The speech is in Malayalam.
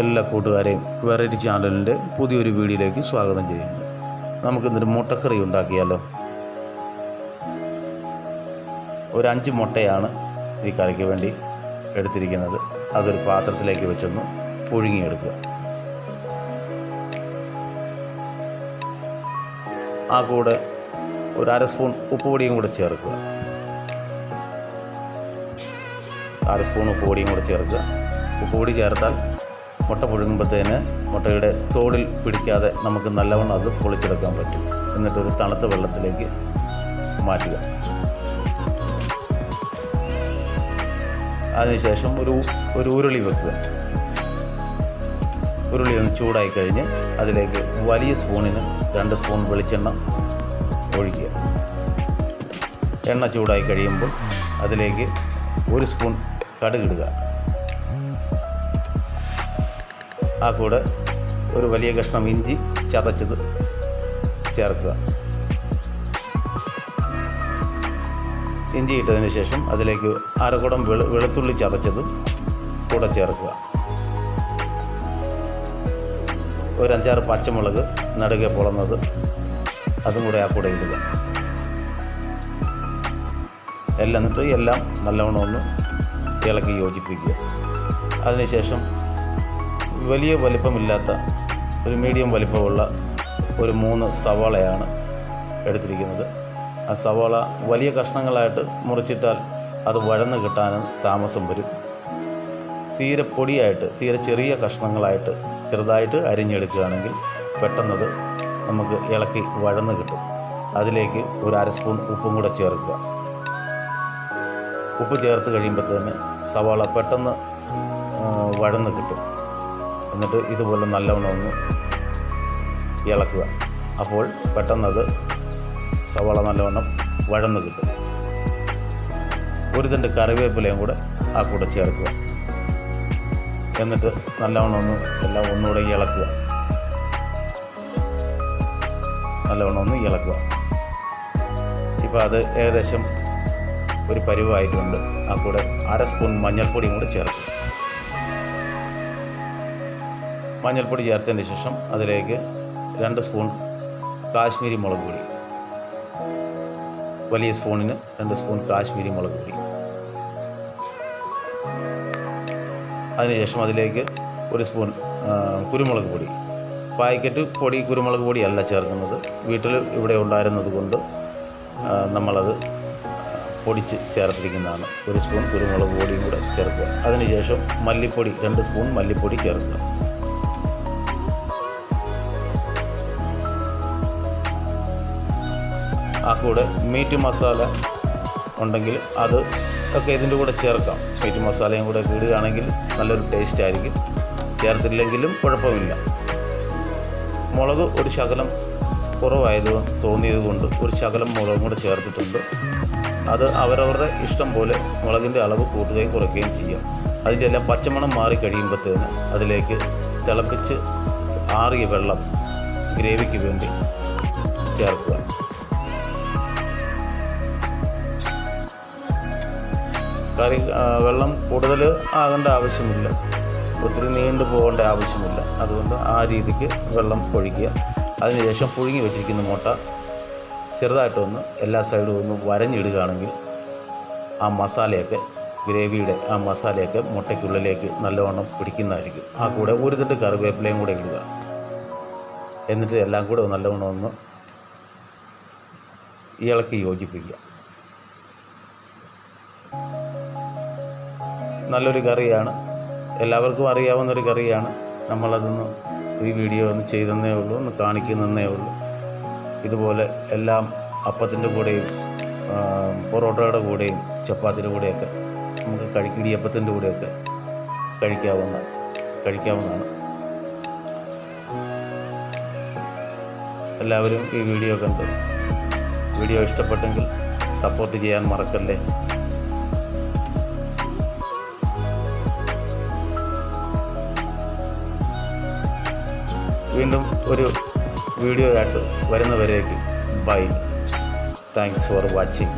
എല്ലാ കൂട്ടുകാരെയും വെറൈറ്റി ചാനലിന്റെ പുതിയൊരു വീഡിയോയിലേക്ക് സ്വാഗതം ചെയ്യുന്നു. നമുക്കിന്നൊരു മുട്ടക്കറി ഉണ്ടാക്കിയാലോ? ഒരു അഞ്ച് മുട്ടയാണ് ഈ കറിക്ക് വേണ്ടി എടുത്തിരിക്കുന്നത്. അതൊരു പാത്രത്തിലേക്ക് വെച്ചൊന്ന് പുഴുങ്ങിയെടുക്കുക. ആ കൂടെ ഒരു അര സ്പൂൺ ഉപ്പുപൊടിയും കൂടെ ചേർക്കുക. അര സ്പൂൺ ഉപ്പുപൊടിയും കൂടെ ചേർക്കുക. ഉപ്പുപൊടി ചേർത്താൽ മുട്ട പുഴുങ്ങുമ്പോഴത്തേന് മുട്ടയുടെ തോടിൽ പിടിക്കാതെ നമുക്ക് നല്ലവണ്ണം അത് പൊളിച്ചെടുക്കാൻ പറ്റും. എന്നിട്ടൊരു തണുത്ത വെള്ളത്തിലേക്ക് മാറ്റുക. അതിനുശേഷം ഒരു ഒരു ഉരുളി വെക്കുക. ഉരുളി ഒന്ന് ചൂടായി കഴിഞ്ഞ് അതിലേക്ക് വലിയ സ്പൂണിന് രണ്ട് സ്പൂൺ വെളിച്ചെണ്ണ ഒഴിക്കുക. എണ്ണ ചൂടായി കഴിയുമ്പോൾ അതിലേക്ക് ഒരു സ്പൂൺ കടുകിടുക ആ കൂടെ ഒരു വലിയ കഷ്ണം ഇഞ്ചി ചതച്ചത് ചേർക്കുക. ഇഞ്ചി ഇട്ടതിന് ശേഷം അതിലേക്ക് അരകുടം വെളു വെളുത്തുള്ളി ചതച്ചതും കൂടെ ചേർക്കുക. ഒരു അഞ്ചാറ് പച്ചമുളക് നടുകെ പൊളന്നത് അതും കൂടെ ആ കൂടെ ഇടുക. എല്ലാം എന്നിട്ട് എല്ലാം നല്ലവണ്ണം ഒന്ന് ഇളക്കി യോജിപ്പിക്കുക. അതിനുശേഷം വലിയ വലിപ്പമില്ലാത്ത ഒരു മീഡിയം വലിപ്പമുള്ള ഒരു മൂന്ന് സവാളയാണ് എടുത്തിരിക്കുന്നത്. ആ സവാള വലിയ കഷ്ണങ്ങളായിട്ട് മുറിച്ചിട്ടാൽ അത് വഴന്ന് കിട്ടാനും താമസം വരും. തീരെ പൊടിയായിട്ട് തീരെ ചെറിയ കഷ്ണങ്ങളായിട്ട് ചെറുതായിട്ട് അരിഞ്ഞെടുക്കുകയാണെങ്കിൽ പെട്ടെന്നത് നമുക്ക് ഇളക്കി വഴന്ന് കിട്ടും. അതിലേക്ക് ഒരു അര സ്പൂൺ ഉപ്പും കൂടെ ചേർക്കുക. ഉപ്പ് ചേർത്ത് കഴിയുമ്പോൾ തന്നെ സവാള പെട്ടെന്ന് വഴന്ന് കിട്ടും. എന്നിട്ട് ഇതുപോലെ നല്ലവണ്ണം ഒന്ന് ഇളക്കുക. അപ്പോൾ പെട്ടെന്നത് സവാള നല്ലവണ്ണം വഴന്ന് കിട്ടും. ഒരു തണ്ട് കറിവേപ്പിലയും കൂടെ ആ കൂടെ ചേർക്കുക. എന്നിട്ട് നല്ലവണ്ണം ഒന്ന് എല്ലാം ഒന്നുകൂടെ ഇളക്കുക. നല്ലവണ്ണം ഒന്ന് ഇളക്കുക. ഇപ്പോൾ അത് ഏകദേശം ഒരു പരിവായിട്ടുണ്ട്. ആ കൂടെ അര സ്പൂൺ മഞ്ഞൾപ്പൊടിയും കൂടെ ചേർക്കുക. മഞ്ഞൾപ്പൊടി ചേർത്തതിന് ശേഷം അതിലേക്ക് രണ്ട് സ്പൂൺ കാശ്മീരി മുളക് പൊടി. വലിയ സ്പൂണിന് രണ്ട് സ്പൂൺ കാശ്മീരി മുളക് പൊടി. അതിനുശേഷം അതിലേക്ക് ഒരു സ്പൂൺ കുരുമുളക് പൊടി. പാക്കറ്റ് പൊടി കുരുമുളക് പൊടിയല്ല ചേർക്കുന്നത്. വീട്ടിൽ ഇവിടെ ഉണ്ടായിരുന്നത് കൊണ്ട് നമ്മളത് പൊടിച്ച് ചേർത്തിരിക്കുന്നതാണ്. ഒരു സ്പൂൺ കുരുമുളക് പൊടിയും കൂടെ ചേർക്കുക. അതിനുശേഷം മല്ലിപ്പൊടി രണ്ട് സ്പൂൺ മല്ലിപ്പൊടി ചേർക്കുക. ആ കൂടെ മീറ്റ് മസാല ഉണ്ടെങ്കിൽ അത് ഒക്കെ ഇതിന്റെ കൂടെ ചേർക്കാം. മീറ്റ് മസാലയും കൂടെ ഇടുകയാണെങ്കിൽ നല്ലൊരു ടേസ്റ്റ് ആയിരിക്കും. ചേർത്തില്ലെങ്കിലും കുഴപ്പമില്ല. മുളക് ഒരു ശകലം കുറവായത് തോന്നിയത് കൊണ്ട് ഒരു ശകലം മുളകും കൂടെ ചേർത്തിട്ടുണ്ട്. അത് അവരവരുടെ ഇഷ്ടം പോലെ മുളകിന്റെ അളവ് കൂട്ടുകയും കുറയ്ക്കുകയും ചെയ്യാം. അതിന്റെ എല്ലാം പച്ചമണം മാറി കഴിയുമ്പോഴത്തേന് അതിലേക്ക് തിളപ്പിച്ച് ആറിയ വെള്ളം ഗ്രേവിക്ക് വേണ്ടി ചേർക്കുക. കറി വെള്ളം കൂടുതൽ ആകേണ്ട ആവശ്യമില്ല. ഒത്തിരി നീണ്ടു പോകേണ്ട ആവശ്യമില്ല. അതുകൊണ്ട് ആ രീതിക്ക് വെള്ളം ഒഴിക്കുക അതിനുശേഷം പുഴുങ്ങി വെച്ചിരിക്കുന്ന മുട്ട ചെറുതായിട്ടൊന്ന് എല്ലാ സൈഡും ഒന്ന് വരഞ്ഞിടുകയാണെങ്കിൽ ആ മസാലയൊക്കെ ഗ്രേവിയുടെ ആ മസാലയൊക്കെ മുട്ടയ്ക്കുള്ളിലേക്ക് നല്ലവണ്ണം പിടിക്കുന്നതായിരിക്കും. ആ കൂടെ ഒരു തട്ട് കറിവേപ്പിലയും കൂടെ ഇടുക. എന്നിട്ട് എല്ലാം കൂടെ നല്ലവണ്ണം ഒന്ന് ഇളക്കി യോജിപ്പിക്കുക. നല്ലൊരു കറിയാണ്. എല്ലാവർക്കും അറിയാവുന്നൊരു കറിയാണ്. നമ്മളതൊന്ന് ഈ വീഡിയോ ഒന്ന് ചെയ്തെന്നേ ഉള്ളൂ ഒന്ന് കാണിക്കുന്നതേ ഉള്ളൂ. ഇതുപോലെ എല്ലാം അപ്പത്തിന്റെ കൂടെയും പൊറോട്ടയുടെ കൂടെയും ചപ്പാത്തിന്റെ കൂടെയൊക്കെ നമുക്ക് കഴി ഇടിയപ്പത്തിന്റെ കൂടെയൊക്കെ കഴിക്കാവുന്ന കഴിക്കാവുന്നതാണ്. എല്ലാവരും ഈ വീഡിയോ കണ്ട് വീഡിയോ ഇഷ്ടപ്പെട്ടെങ്കിൽ സപ്പോർട്ട് ചെയ്യാൻ മറക്കല്ലേ? വീണ്ടും ഒരു വീഡിയോ ആയിട്ട് വരുന്നവരേക്ക് ബൈ താങ്ക്സ് ഫോർ വാച്ചിങ്